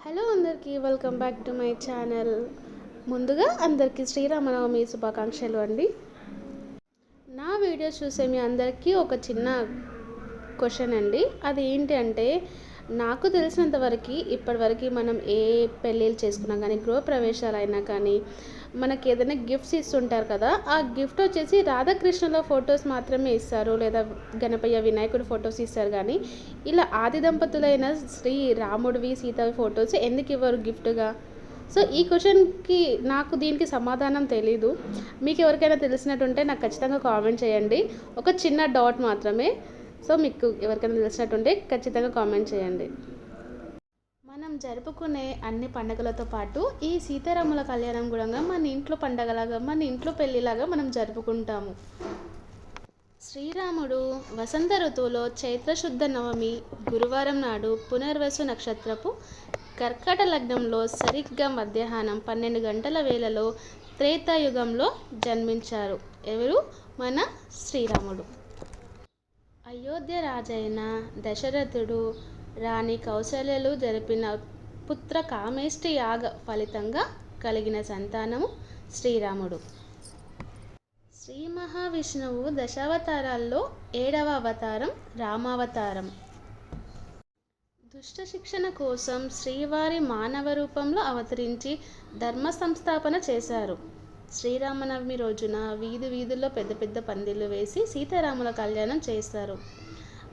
Hello అందరికీ welcome back to my channel. ముందుగా అందరికీ శ్రీరామనవమి శుభాకాంక్షలు అండి. నా వీడియో చూసే మీ అందరికీ ఒక చిన్న క్వశ్చన్ అండి. అది ఏంటి అంటే నాకు తెలిసినంత వరకు ఇప్పటివరకు మనం ఏ పెళ్ళిళ్ళు చేసుకున్నా కానీ గృహప్రవేశాలు అయినా కానీ మనకి ఏదైనా గిఫ్ట్స్ ఇస్తుంటారు కదా ఆ గిఫ్ట్ వచ్చేసి రాధాకృష్ణుల ఫొటోస్ మాత్రమే ఇస్తారు. లేదా గణపయ్య వినాయకుడి ఫొటోస్ ఇస్తారు కానీ ఇలా ఆది దంపతులైన శ్రీ రాముడివి సీత ఫొటోస్ ఎందుకు ఇవ్వరు గిఫ్ట్గా? సో ఈ క్వశ్చన్కి నాకు దీనికి సమాధానం తెలీదు. మీకు ఎవరికైనా తెలిసినట్టుంటే నాకు ఖచ్చితంగా కామెంట్ చేయండి. ఒక చిన్న డాట్ మాత్రమే. సో మీకు ఎవరికైనా తెలిసినట్టుంటే ఖచ్చితంగా కామెంట్ చేయండి. మనం జరుపుకునే అన్ని పండగలతో పాటు ఈ సీతారాముల కళ్యాణం కూడా మన ఇంట్లో పండగలాగా మన ఇంట్లో పెళ్ళిలాగా మనం జరుపుకుంటాము. శ్రీరాముడు వసంత ఋతువులో చైత్రశుద్ధ నవమి గురువారం నాడు పునర్వసు నక్షత్రపు కర్కట లగ్నంలో సరిగ్గా మధ్యాహ్నం పన్నెండు గంటల వేళలో త్రేతాయుగంలో జన్మించారు. ఎవరు? మన శ్రీరాముడు. అయోధ్య రాజైన దశరథుడు రాణి కౌశల్యలు జరిపిన పుత్ర కామేష్టి యాగ ఫలితంగా కలిగిన సంతానము శ్రీరాముడు. శ్రీ మహావిష్ణువు దశావతారాల్లో ఏడవ అవతారం రామావతారం. దుష్ట శిక్షణ కోసం శ్రీవారి మానవ రూపంలో అవతరించి ధర్మ సంస్థాపన చేశారు. శ్రీరామనవమి రోజున వీధి వీధుల్లో పెద్ద పెద్ద పందిళ్ళు వేసి సీతారాముల కళ్యాణం చేస్తారు.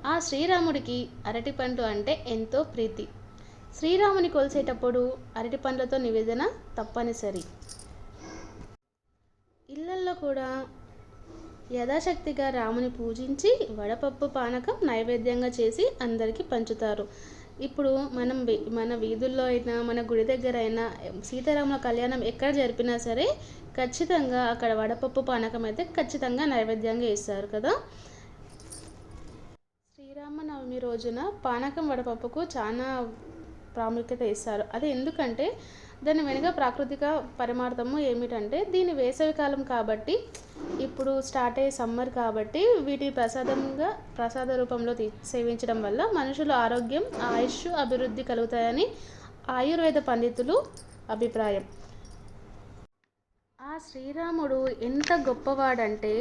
ఆ శ్రీరాముడికి అరటి పండు అంటే ఎంతో ప్రీతి. శ్రీరాముని కొలిసేటప్పుడు అరటి పండ్లతో నివేదన తప్పనిసరి. ఇళ్ళల్లో కూడా యథాశక్తిగా రాముని పూజించి వడపప్పు పానకం నైవేద్యంగా చేసి అందరికీ పంచుతారు. ఇప్పుడు మనం మన వీధుల్లో అయినా మన గుడి దగ్గర అయినా సీతారాముల కళ్యాణం ఎక్కడ జరిపినా సరే ఖచ్చితంగా అక్కడ వడపప్పు పానకం అయితే ఖచ్చితంగా నైవేద్యంగా ఇస్తారు కదా. శ్రీరామనవమి రోజున పానకం వడపప్పుకు చాలా ప్రాముఖ్యత ఇస్తారు. అది ఎందుకంటే దాని వెనుక ప్రాకృతిక పరమార్థము ఏమిటంటే దీని వేసవికాలం కాబట్టి ఇప్పుడు స్టార్ట్ అయ్యే సమ్మర్ కాబట్టి వీటి ప్రసాదంగా ప్రసాద రూపంలో తీ- సేవించడం వల్ల మనుషుల ఆరోగ్యం ఆయుష్ అభివృద్ధి కలుగుతాయని ఆయుర్వేద పండితులు అభిప్రాయం. ఆ శ్రీరాముడు ఎంత గొప్పవాడంటే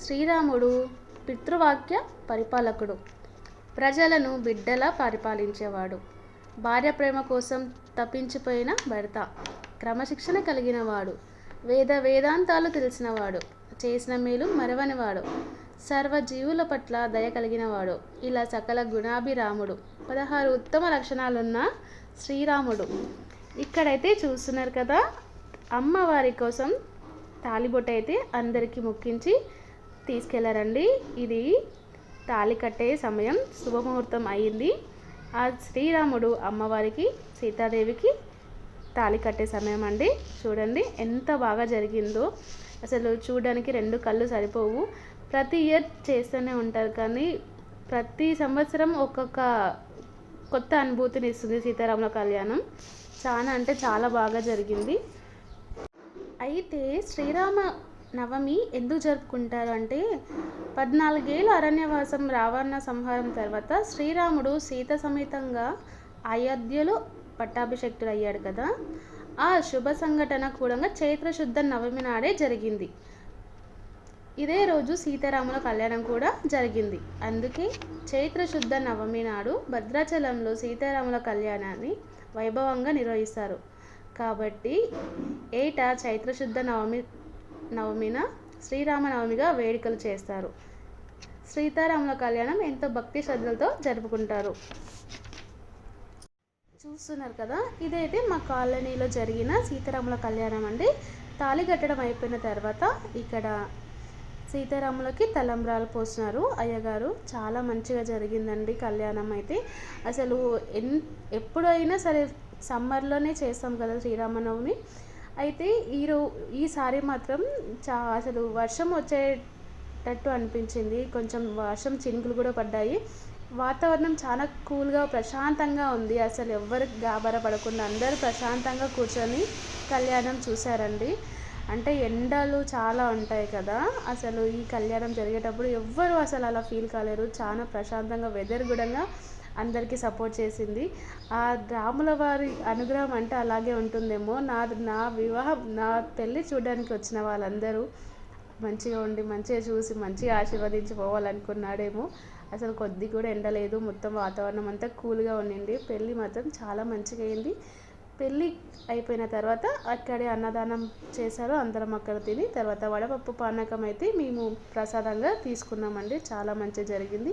శ్రీరాముడు పితృవాక్య పరిపాలకుడు. ప్రజలను బిడ్డలా పరిపాలించేవాడు. భార్య ప్రేమ కోసం తప్పించిపోయిన భర్త. క్రమశిక్షణ కలిగినవాడు. వేద వేదాంతాలు తెలిసినవాడు. చేసిన మేలు మరవనివాడు. సర్వజీవుల పట్ల దయ కలిగినవాడు. ఇలా సకల గుణాభిరాముడు. పదహారు ఉత్తమ లక్షణాలున్న శ్రీరాముడు. ఇక్కడైతే చూస్తున్నారు కదా అమ్మవారి కోసం తాలిబొట్ట అయితే అందరికీ ముక్కించి తీసుకెళ్ళారండి. ఇది తాలి కట్టే సమయం. శుభముహూర్తం అయ్యింది ఆ శ్రీరాముడు అమ్మవారికి సీతాదేవికి తాళి కట్టే సమయం అండి. చూడండి ఎంత బాగా జరిగిందో. అసలు చూడడానికి రెండు కళ్ళు సరిపోవు. ప్రతి ఇయర్ చేస్తూనే ఉంటారు కానీ ప్రతి సంవత్సరం ఒక్కొక్క కొత్త అనుభూతిని ఇస్తుంది సీతారాముల కళ్యాణం. చాలా అంటే చాలా బాగా జరిగింది. అయితే శ్రీరామ నవమి ఎందుకు జరుపుకుంటారు అంటే పద్నాలుగేళ్ళు అరణ్యవాసం రావణ సంహారం తర్వాత శ్రీరాముడు సీత సమేతంగా అయోధ్యలో పట్టాభిషక్తుడు అయ్యాడు కదా. ఆ శుభ సంఘటన కూడా చైత్రశుద్ధ నవమి నాడే జరిగింది. ఇదే రోజు సీతారాముల కళ్యాణం కూడా జరిగింది. అందుకే చైత్రశుద్ధ నవమి నాడు భద్రాచలంలో సీతారాముల కళ్యాణాన్ని వైభవంగా నిర్వహిస్తారు. కాబట్టి ఏటా చైత్రశుద్ధ నవమి నవమిన శ్రీరామనవమిగా వేడుకలు చేస్తారు. సీతారాముల కళ్యాణం ఎంతో భక్తి శ్రద్ధలతో జరుపుకుంటారు. చూస్తున్నారు కదా ఇదైతే మా కాలనీలో జరిగిన సీతారాముల కళ్యాణం అండి. తాళి కట్టడం అయిపోయిన తర్వాత ఇక్కడ సీతారాములకి తలంబ్రాలు పోసినారు. అయ్యగారు చాలా మంచిగా జరిగిందండి కళ్యాణం అయితే. అసలు ఎన్ ఎప్పుడైనా సరే సమ్మర్లోనే చేస్తాం కదా శ్రీరామనవమి. అయితే ఈరో ఈసారి మాత్రం చా అసలు వర్షం వచ్చేటట్టు అనిపించింది. కొంచెం వర్షం చినుకులు కూడా పడ్డాయి. వాతావరణం చాలా కూల్గా ప్రశాంతంగా ఉంది. అసలు ఎవ్వరు గాబరా పడకుండా అందరూ ప్రశాంతంగా కూర్చొని కళ్యాణం చూశారండి. అంటే ఎండలు చాలా ఉంటాయి కదా. అసలు ఈ కళ్యాణం జరిగేటప్పుడు ఎవ్వరు అసలు అలా ఫీల్ కాలేరు. చాలా ప్రశాంతంగా వెదర్ కూడా అందరికీ సపోర్ట్ చేసింది. ఆ రాముల వారి అనుగ్రహం అంటే అలాగే ఉంటుందేమో. నా నా వివాహం నా పెళ్ళి చూడడానికి వచ్చిన వాళ్ళందరూ మంచిగా ఉండి మంచిగా చూసి మంచిగా ఆశీర్వదించి పోవాలనుకున్నాడేమో. అసలు కొద్ది కూడా ఎండ లేదు మొత్తం వాతావరణం అంతా కూల్గా ఉండింది. పెళ్ళి మాత్రం చాలా మంచిగా అయింది. పెళ్ళి అయిపోయిన తర్వాత అక్కడే అన్నదానం చేశారు. అందరం అక్కడ తిని తర్వాత వడపప్పు పానకం అయితే మేము ప్రసాదంగా తీసుకున్నామండి. చాలా మంచిగా జరిగింది.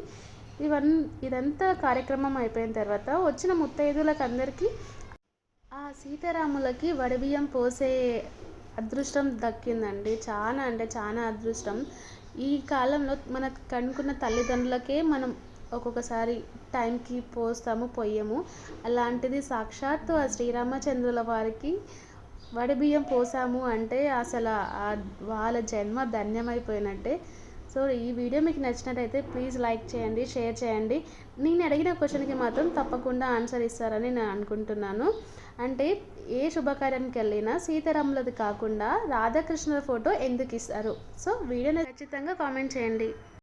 ఇవన్ ఇదంతా కార్యక్రమం అయిపోయిన తర్వాత వచ్చిన ముత్తైదులకు అందరికీ ఆ సీతారాములకి వడబియ్యం పోసే అదృష్టం దక్కిందండి. చాలా అంటే చాలా అదృష్టం. ఈ కాలంలో మన కనుక్కున్న తల్లిదండ్రులకే మనం ఒక్కొక్కసారి టైంకి పోస్తాము పొయ్యము. అలాంటిది సాక్షాత్తు ఆ శ్రీరామచంద్రుల వారికి వడిబియ్యం పోసాము అంటే అసలు వాళ్ళ జన్మ ధన్యమైపోయినట్టే. సో ఈ వీడియో మీకు నచ్చినట్టయితే ప్లీజ్ లైక్ చేయండి షేర్ చేయండి. నేను అడిగిన క్వశ్చన్కి మాత్రం తప్పకుండా ఆన్సర్ ఇస్తారని నేను అనుకుంటున్నాను. అంటే ఏ శుభకార్యానికి వెళ్ళినా సీతారాములది కాకుండా రాధాకృష్ణుల ఫోటో ఎందుకు ఇస్తారు? సో వీడియోని ఖచ్చితంగా కామెంట్ చేయండి.